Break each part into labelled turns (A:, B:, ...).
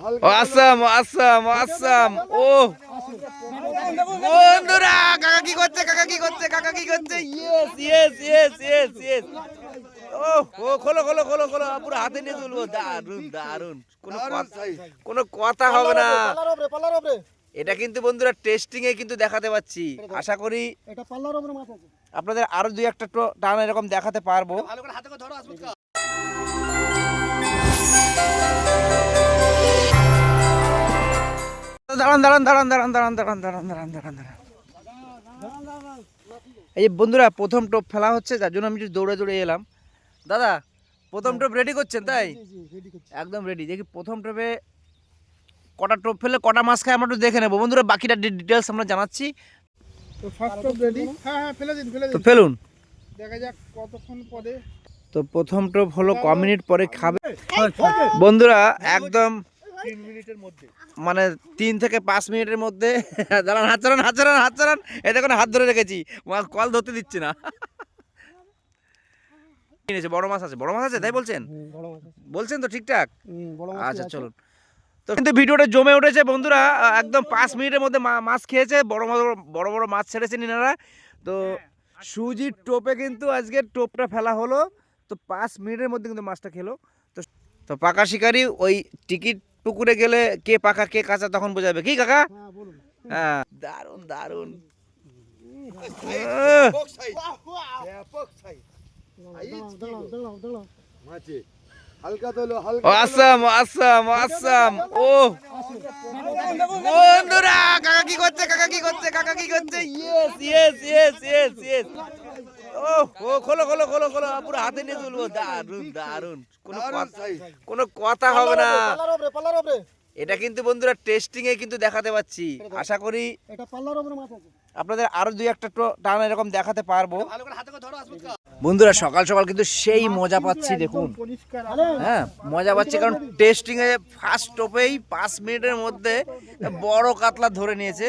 A: আসাম আসাম আসাম। ও। বন্ধুরা কাকা কি করছে কাকা কি করছে কাকা কি করছে? Yes yes yes yes yes ও ও খোলো খোলো খোলো খোলো পুরো হাতে নিয়ে তুলবো। দারুণ দারুণ কোনো কথা কোনো কথা হবে না। এটা কিন্তু বন্ধুরা টেস্টিং এ কিন্তু দেখাতে পাচ্ছি। আশা করি
B: এটা পাল্লার ওপরে মাছ আছে।
A: আপনাদের আরও দুই একটা টো- টান এরকম দেখাতে পারব। দাঁড়ান দাঁড়ান দাঁড়ান দাঁড়ান দাঁড়ান দাঁড়ান দাঁড়ান দাঁড়ান দাঁড়ান দাঁড়ান। এই বন্ধুরা প্রথম টোপ ফেলা হচ্ছে যার জন্য আমি একটু দৌড়ে দৌড়ে এলাম। দাদা প্রথম টোপ রেডি করছেন তাই? একদম রেডি দেখি প্রথম টোপে কটা টোপ ফেলে কটা মাছ খায় আমরা একটু দেখে নেব। বন্ধুরা বাকিটা ডিটেলস আমরা জানাচ্ছি।
B: তো ফার্স্ট রেডি হ্যাঁ হ্যাঁ ফেলে দিন ফেলে
A: তো ফেলুন।
B: দেখা যাক কতক্ষণ পরে।
A: তো প্রথম টোপ হলো ক মিনিট পরে খাবে। বন্ধুরা একদম
B: তিন মিনিটের মধ্যে।
A: মানে তিন থেকে পাঁচ মিনিটের মধ্যে। দাঁড়ান হাত চালান হাত চালান হাত চালান এ দেখুন হাত ধরে রেখেছি। কল ধরতে দিচ্ছে না। কিনেছে বড় মাছ আছে বড় মাছ আছে তাই বলছেন?
B: বড়
A: বলছেন তো ঠিকঠাক?
B: হুম, বড় মাছ
A: আচ্ছা চলুন। তো কিন্তু ভিডিওটা জমে উঠেছে বন্ধুরা। একদম পাঁচ মিনিটের মধ্যে মাছ খেয়েছে বড় বড় বড় বড় মাছ ছেড়েছেন ইনারা। তো সুজির টোপে কিন্তু আজকে টোপটা ফেলা হলো। তো পাঁচ মিনিটের মধ্যে কিন্তু মাছটা খেলো। তো তো পাকা শিকারি ওই টিকিট পুকুরে গেলে কে পাকা কে কাঁচা তখন বোঝাবে। কি কাকা?
B: হ্যাঁ বলুন।
A: হ্যাঁ। আসাম আসাম আসাম। ও। বন্ধুরা কাকা কি করছে কাকা কি করছে কাকা কি করছে? Yes yes yes yes yes ও খোলো খোলো খোলো। পুরো হাতে নিয়ে তুলবো দারুণ দারুণ কোনো কথা কোনো কথা হবে না। এটা কিন্তু বন্ধুরা টেস্টিং এ কিন্তু দেখাতে পাচ্ছি। আশা করি
B: এটা পাল্লার ওপরে মাছ আছে।
A: আপনাদের আরও দুই একটা টান এরকম দেখাতে পারব। বন্ধুরা সকাল সকাল কিন্তু সেই মজা পাচ্ছি দেখুন। হ্যাঁ মজা পাচ্ছি কারণ টেস্টিং এ ফার্স্ট টোপেই পাঁচ মিনিটের মধ্যে বড় কাতলা ধরে নিয়েছে।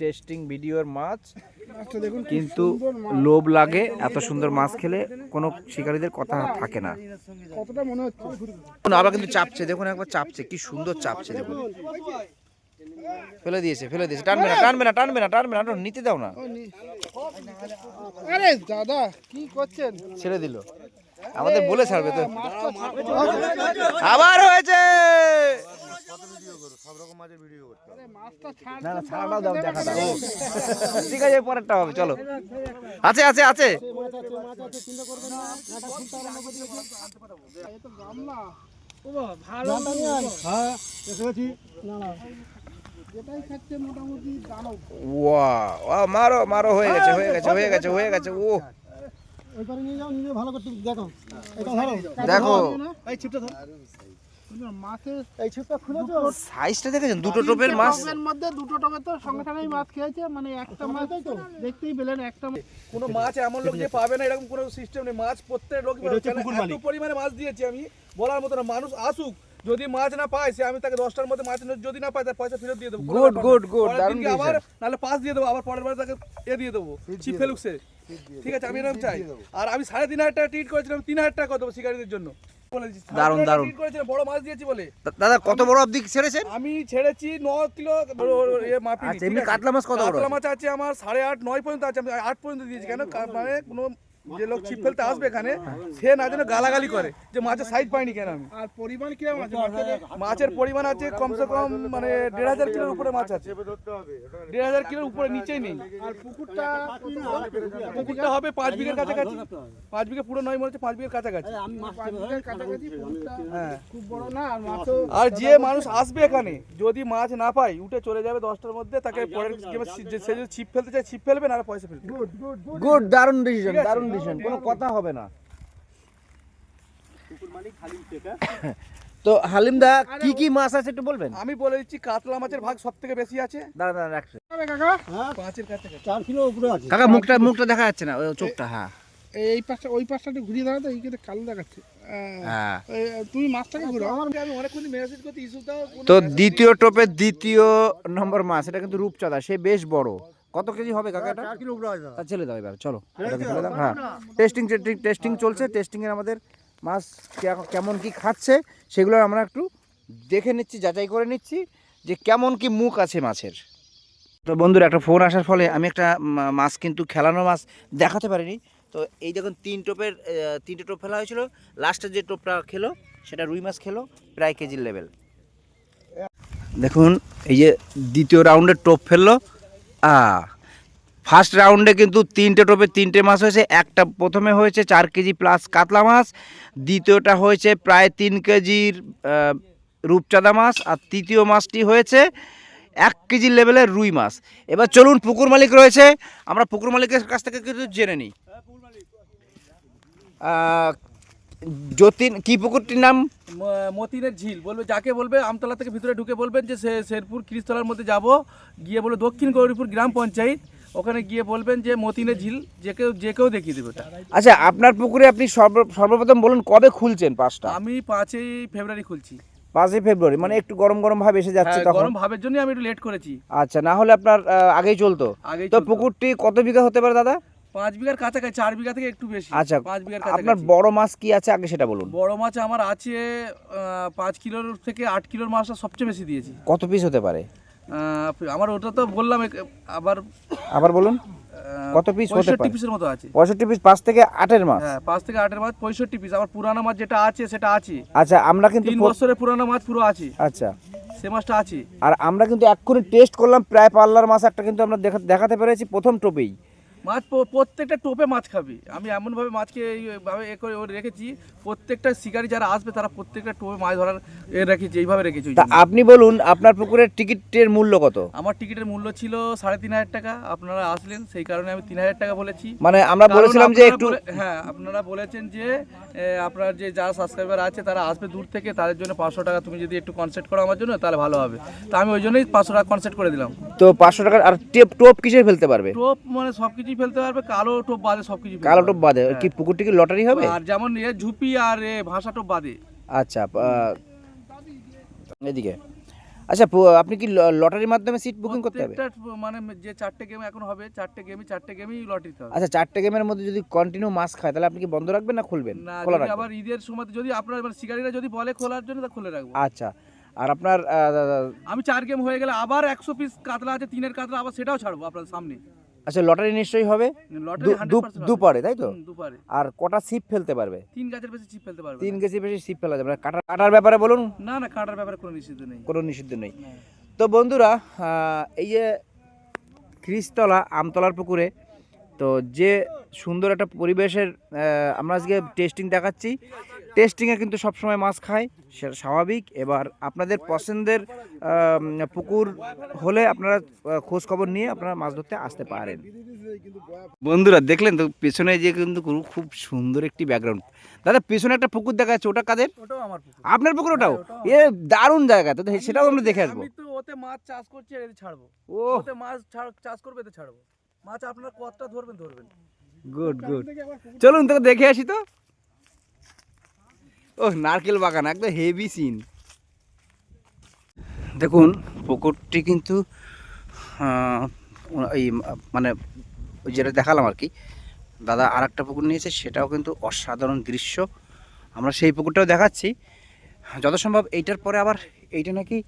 A: টেস্টিং ভিডিওর মাছ। কিন্তু লোভ লাগে এত সুন্দর মাছ খেলে কোনো শিকারীদের কথা থাকে না। আবার কিন্তু চাপছে দেখুন একবার চাপছে কি সুন্দর চাপছে দেখুন। ফেলে দিয়েছে ফেলে দিয়েছে টানবে না টানবে না টানবে না টানবে না নিতে দাও না।
B: আরে দাদা কি করছেন?
A: ছেড়ে দিল। আমাদের বলে ছাড়বে তো।
B: মাছটা করো
A: মারো মারো হয়ে গেছে হয়ে গেছে হয়ে গেছে হয়ে গেছে ও।
B: দেখো
A: দেখো।
B: এই ছোট ধর। মাছের এই ছিপটা খুলেছো
A: সাইজটা দেখেছেন? দুটো টোপের মাছ?
B: টবের মধ্যে দুটো টবে তো সঙ্গে সঙ্গেই মাছ খেয়েছে মানে একটা মাছ তো? দেখতেই পেলেন একটা
C: কোনো মাছ এমন লোক যে পাবে না এরকম কোনো সিস্টেম নেই। মাছ প্রত্যেক লোক এত পরিমাণে মাছ দিয়েছি আমি বলার মতো না। মানুষ আসুক যদি মাছ না পায় সে আমি তাকে দশটার মধ্যে মাছ যদি না পায় তার পয়সা ফেরত দিয়ে দেবো।
A: দারুণ
C: আবার নাহলে পাস দিয়ে দেবো আবার পরের বার তাকে এ দিয়ে দেবো। চিপ ফেলুক সে। ঠিক আছে আমি এরকম চাই। আর আমি সাড়ে তিন হাজার টাকা ট্রিট করেছিলাম তিন হাজার টাকা দেবো শিকারীদের জন্য।
A: দারুণ
C: করেছিলাম, বড় মাছ দিয়েছি বলে।
A: দাদা কত বড় অবধি ছেড়েছেন?
C: আমি ছেড়েছি ন কিলো এ
A: আচ্ছা, এমনি কাতলা মাছ কত বড়
C: কাতলা মাছ আছে আমার সাড়ে আট নয় পর্যন্ত আছে আমি আট পর্যন্ত দিয়েছি। কেন? মানে কোনো যে লোক ছিপ ফেলতে আসবে এখানে সে না যেন গালাগালি করে যে মাছের সাইজ পাইনি কেন আমি।
B: আর পরিমাণ কীরকম আছে? মাছের
C: মাছের পরিমাণ আছে কমসে কম মানে দেড় হাজার কিলোর উপরে মাছ আছে। দেড় হাজার কিলোর উপরে নিচেই নেই।
B: আর পুকুরটা
C: পুকুরটা হবে। পাঁচ বিঘের কাছাকাছি। পাঁচ বিঘে পুরো নয় মনে হচ্ছে পাঁচ বিঘের কাছাকাছি। হ্যাঁ।
B: খুব বড় না আর
C: যে মানুষ আসবে এখানে যদি মাছ না পায় উঠে চলে যাবে দশটার মধ্যে তাকে পরের গেমে সে- যদি ছিপ ফেলতে চায় ছিপ ফেলবে না আর পয়সা ফেলবে।
B: গুড গুড গুড
A: গুড দারুণ ডিসিশন দারুণ ডিসিশন কোনো কথা হবে না। তো হালিমদা কি কি মাছ আছে একটু বলবেন?
C: আমি বলে দিচ্ছি কাতলা মাছের ভাগ সব থেকে বেশি আছে।
A: দাঁড়া দাঁড়া রাখছে।
C: কাছাকাছি
B: চার কিলো উপরে আছে।
A: কাকা মুখটা মুখটা দেখা যাচ্ছে না চোখটা হ্যাঁ।
B: এই পাশটা ওই পাশটা ঘুরিয়ে দাঁড়াতো কালো দেখাচ্ছে।
A: হ্যাঁ।
B: তুমি মাছটাকে ঘুরো আমার
C: আমি অনেকক্ষণ মেসেজ করতে ইস্যু দাও
A: তো দ্বিতীয় টোপের দ্বিতীয় নম্বর মাছ এটা কিন্তু রূপচাঁদা সে বেশ বড়। কত কেজি হবে কাকা এটা?
B: চার কিলো উপরে
A: তা ছেলে দাও এবার চলো। এটাকে ফেলে দাও হ্যাঁ। টেস্টিং টেস্টিং টেস্টিং চলছে। টেস্টিংয়ের আমাদের মাছ কেমন কি খাচ্ছে সেগুলো আমরা একটু দেখে নিচ্ছি যাচাই করে নিচ্ছি যে কেমন কি মুখ আছে মাছের। তো বন্ধুরা একটা ফোন আসার ফলে আমি একটা মাছ কিন্তু খেলানো মাছ দেখাতে পারিনি। তো এই দেখুন তিন টোপের তিনটে টোপ ফেলা হয়েছিল। লাস্টের যে টোপটা খেলো সেটা রুই মাছ খেলো প্রায় কেজির লেভেল দেখুন এই যে দ্বিতীয় রাউন্ডের টোপ ফেলল। ফার্স্ট রাউন্ডে কিন্তু তিনটে টোপে তিনটে মাছ হয়েছে। একটা প্রথমে হয়েছে চার কেজি প্লাস কাতলা মাছ, দ্বিতীয়টা হয়েছে প্রায় তিন কেজির রূপচাঁদা মাছ, আর তৃতীয় মাছটি হয়েছে এক কেজি লেভেলের রুই মাছ। এবার চলুন পুকুর মালিক রয়েছে। আমরা পুকুর মালিকের কাছ থেকে কিন্তু জেনে নিই। যতীন কি পুকুরটির নাম?
C: মতিনের ঝিল। বলবে যাকে বলবে আমতলা থেকে ভিতরে ঢুকে বলবেন যে শেরপুর খ্রিস্তলার মধ্যে যাব। গিয়ে বলে দক্ষিণ গৌরীপুর গ্রাম পঞ্চায়েত। ওখানে গিয়ে বলবেন যে মতিনের ঝিল যে কেউ যে কেউ দেখিয়ে দেবে ওটা।
A: আচ্ছা আপনার পুকুরে আপনি সর্ব- সর্বপ্রথম বলুন কবে খুলছেন পাঁচটা
C: আমি পাঁচই ফেব্রুয়ারি খুলছি।
A: পাঁচই ফেব্রুয়ারি মানে একটু গরম গরম ভাব এসে যাচ্ছে
C: হ্যাঁ,
A: তখন।
C: গরম ভাবের জন্য আমি একটু লেট করেছি।
A: আচ্ছা না হলে আপনার আগেই চলতো। তো পুকুরটি কত বিঘা হতে পারে দাদা?
C: পাঁচ বিঘার কাছাকাছি চার বিঘা থেকে একটু বেশি।
A: আচ্ছা
C: পাঁচ বিঘার
A: আপনার
C: কাছাকাছি।
A: বড় মাছ কি আছে আগে সেটা বলুন।
C: বড় মাছ আমার আছে আহ, পাঁচ কিলোর থেকে আট কিলোর মাছটা সবচেয়ে বেশি দিয়েছি।
A: কত পিস হতে পারে?
C: আহ, আমার ওটা তো বললাম এক- আবার
A: আবার বলুন।
C: আহ,
A: কত piece হতে
C: পঁয়ষট্টি
A: পারে?
C: পিসের মতো আছে।
A: পঁয়ষট্টি পিস পাঁচ থেকে আটের মাছ?
C: হ্যাঁ পাঁচ থেকে আটের মাছ পঁয়ষট্টি পিস আমার পুরানো মাছ যেটা আছে সেটা আছে।
A: আচ্ছা আমরা কিন্তু
C: তিন
A: প্র-
C: বছরের পুরানো মাছ পুরো আছে।
A: আচ্ছা।
C: সে মাছটা আছে।
A: আর আমরা কিন্তু এক্ষুনি টেস্ট করলাম প্রায় পাল্লার মাছ একটা কিন্তু আমরা দেখা- দেখাতে পেরেছি প্রথম টোপেই
C: মাছ প্রত্যেকটা টোপে মাছ খাবে। আমি এমনভাবে মাছকে এইভাবে এ করে রেখেছি প্রত্যেকটা শিকারি যারা আসবে তারা প্রত্যেকটা টোপে মাছ ধরার এ রেখেছি এইভাবে রেখেছি
A: তা আপনি বলুন আপনার পুকুরের টিকিটের মূল্য কত?
C: আমার টিকিটের মূল্য ছিল সাড়ে তিন হাজার টাকা আপনারা আসলেন সেই কারণে আমি তিন হাজার টাকা বলেছি।
A: মানে আমরা বলেছিলাম যে একটু
C: হ্যাঁ আপনারা বলেছেন যে আপনার যে যারা সাবস্ক্রাইবার আছে তারা আসবে দূর থেকে তাদের জন্য পাঁচশো টাকা তুমি যদি একটু কনসেপ্ট করো আমার জন্য তাহলে ভালো হবে। তা আমি ওই জন্যই পাঁচশো টাকা কনসেপ্ট করে দিলাম।
A: তো পাঁচশো টাকার আর টেপ টোপ কিসের ফেলতে পারবে?
C: টোপ মানে সব কিছুই ফেলতে পারবে কালো টোপ বাদে সব কিছু
A: কালো টোপ বাদে। কি পুকুরটি কি লটারি হবে?
C: আর যেমন এ ঝুপি আর এ ভাষা টোপ বাদে।
A: আচ্ছা এদিকে। আচ্ছা আপনি কি লটারির মাধ্যমে সিট বুকিং করতে হবে?
C: মানে যে চারটে গেম এখন হবে চারটে গেমই চারটে গেমই লটারিতে হবে।
A: আচ্ছা চারটে গেমের মধ্যে যদি কন্টিনিউ মাছ খায় তাহলে আপনি কি বন্ধ রাখবেন না খুলবেন?
C: না আবার ঈদের সময় যদি আপনার এবার শিকারীরা যদি বলে খোলার জন্য তা খুলে রাখব।
A: আচ্ছা আর আপনার
C: আমি চার গেম হয়ে গেলে আবার একশো পিস কাতলা আছে তিনের কাতলা আবার সেটাও ছাড়বো আপনার সামনে।
A: আচ্ছা লটারি নিশ্চয়ই হবে?
C: লটারি
A: দু- দু-
C: 100% হবে।
A: দুপারে তাই তো? আর কটা সিপ ফেলতে পারবে?
C: তিন গাছের বেশি চিপ ফেলতে পারবে
A: তিন। কেজি বেশি সিপ ফেলা যাবে না। কাটার কাটার ব্যাপারে বলুন।
C: না না কাটার ব্যাপারে কোনো নিষিদ্ধ নেই।
A: কোনো নিষিদ্ধ নেই। তো বন্ধুরা এই যে খ্রিস্তলা আমতলার পুকুরে তো যে সুন্দর একটা পরিবেশের আমরা আজকে টেস্টিং দেখাচ্ছি। টেস্টিংয়ে কিন্তু সবসময় মাছ খায় সেটা স্বাভাবিক। এবার আপনাদের পছন্দের পুকুর হলে আপনারা খোঁজ খবর নিয়ে আপনারা মাছ ধরতে আসতে পারেন। বন্ধুরা দেখলেন তো পেছনে যে কিন্তু খুব সুন্দর একটি ব্যাকগ্রাউন্ড দাদা পেছনে একটা পুকুর দেখা যাচ্ছে ওটা কাদের? আপনার পুকুর ওটাও? এ দারুণ জায়গা। তো সেটাও আমরা দেখে আসব।
C: তো ওতে মাছ চাষ করছি ছাড়বো।
A: ও।
C: ওতে মাছ চাষ করবে এতে ছাড়বো। মাছ আপনারা কতটা ধরবেন ধরবেন।
A: গুড গুড চলুন তোকে দেখে আসি তো। ও নারকেল বাগান, একদম হেভি সিন দেখুন, পুকুরটি কিন্তু এই মানে যেটা দেখালাম আর কি, দাদা আর একটা পুকুর নিয়েছে, সেটাও কিন্তু অসাধারণ দৃশ্য। আমরা সেই পুকুরটাও দেখাচ্ছি। যত সম্ভব এইটার পরে আবার এইটা নাকি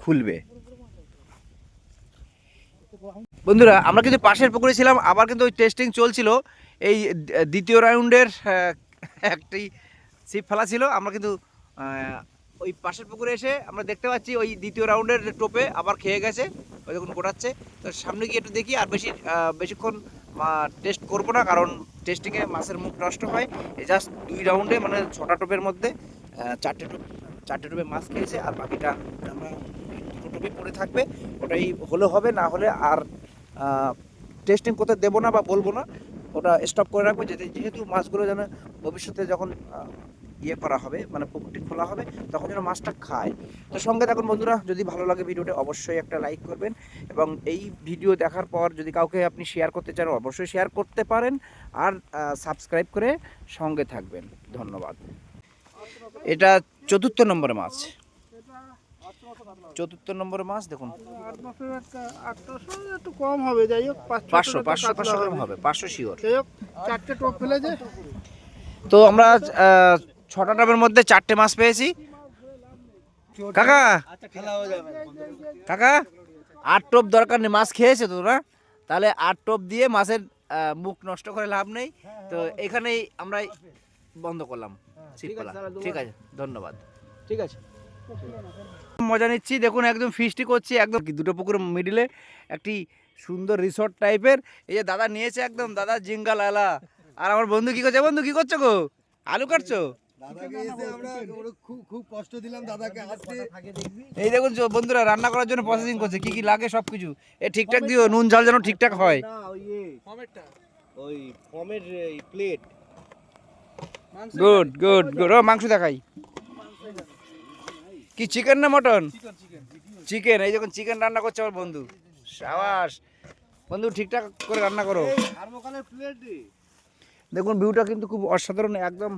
A: খুলবে। বন্ধুরা, আমরা কিন্তু পাশের পুকুরে ছিলাম, আবার কিন্তু ওই টেস্টিং চলছিল। এই দ্বিতীয় রাউন্ডের একটি ছিপ ফেলা ছিল। আমরা কিন্তু ওই পাশের পুকুরে এসে আমরা দেখতে পাচ্ছি ওই দ্বিতীয় রাউন্ডের টোপে আবার খেয়ে গেছে, ওই যখন গোটাচ্ছে। তো সামনে গিয়ে একটু দেখি আর বেশি বেশিক্ষণ টেস্ট করব না, কারণ টেস্টিংয়ে মাছের মুখ নষ্ট হয়। জাস্ট দুই রাউন্ডে মানে ছটা টোপের মধ্যে চারটে টোপ, চারটে টোপে মাছ খেয়েছে আর বাকিটা আমরা দুটো টোপে পড়ে থাকবে। ওটাই হলে হবে, না হলে আর টেস্টিং করতে দেবো না বা বলব না। ওটা স্টপ করে রাখব যেতে যেহেতু মাছগুলো যেন ভবিষ্যতে যখন ইয়ে করা হবে মানে পুকুরটি খোলা হবে, তখন যেন মাছটা খায়। তো সঙ্গে থাকুন বন্ধুরা, যদি ভালো লাগে ভিডিওটা অবশ্যই একটা লাইক করবেন এবং এই ভিডিও দেখার পর যদি কাউকে আপনি শেয়ার করতে চান, অবশ্যই শেয়ার করতে পারেন আর সাবস্ক্রাইব করে সঙ্গে থাকবেন। ধন্যবাদ। এটা চতুর্থ নম্বরের মাছ। চতুর্থ নম্বরের মাছ দেখুন।
B: আট মাসের একটা আটশো একটু কম হবে যাই হোক
A: পাঁচশো পাঁচশো পাঁচশো গ্রাম হবে। পাঁচশো শিওর।
B: যাই হোক চারটে টোপ ফেলেছে
A: তো আমরা ছটা ডাবের মধ্যে চারটে মাছ পেয়েছি। কাকা? কাকা? আট টোপ দরকার নেই মাছ খেয়েছে তো না তাহলে আট টোপ দিয়ে মাছের মুখ নষ্ট করে লাভ নেই। তো এখানেই আমরা বন্ধ করলাম ঠিক আছে ধন্যবাদ। ঠিক আছে। মজা নিচ্ছি দেখুন একদম ফিস্টি করছি একদম দুটো পুকুর মিডিলে একটি সুন্দর রিসর্ট টাইপের এই যে দাদা নিয়েছে একদম দাদা জিঙ্গা লালা আর আমার বন্ধু কি করছে বন্ধু কি করছ গো? আলু কাটছো?
D: দাদাকে এসে আমরা ওরা খুব খুব কষ্ট দিলাম দাদাকে আসতে।
A: এই দেখুন বন্ধুরা রান্না করার জন্য প্রসেসিং করছে কি কি লাগে সব কিছু এ ঠিকঠাক দিও নুন ঝাল যেন ঠিকঠাক হয়।
D: ওই ফমের প্লেট
A: গুড গুড গুড ও মাংস দেখাই। কি চিকেন না মটন চিকেন এই যখন চিকেন রান্না করছে আমার বন্ধু। সাবাস। বন্ধু ঠিকঠাক করে রান্না করো। দেখুন ভিউটা কিন্তু খুব অসাধারণ একদম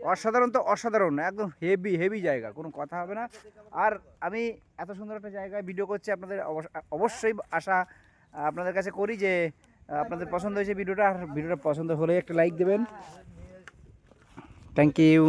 A: অসাধারণ তো অসাধারণ একদম হেভি হেভি জায়গা কোনো কথা হবে না। আর আমি এত সুন্দর একটা জায়গায় ভিডিও করছি আপনাদের অবশ্য- অবশ্যই আশা আপনাদের কাছে করি যে আপনাদের পছন্দ হয়েছে ভিডিওটা আর ভিডিওটা পছন্দ হলে একটা লাইক দেবেন। Thank you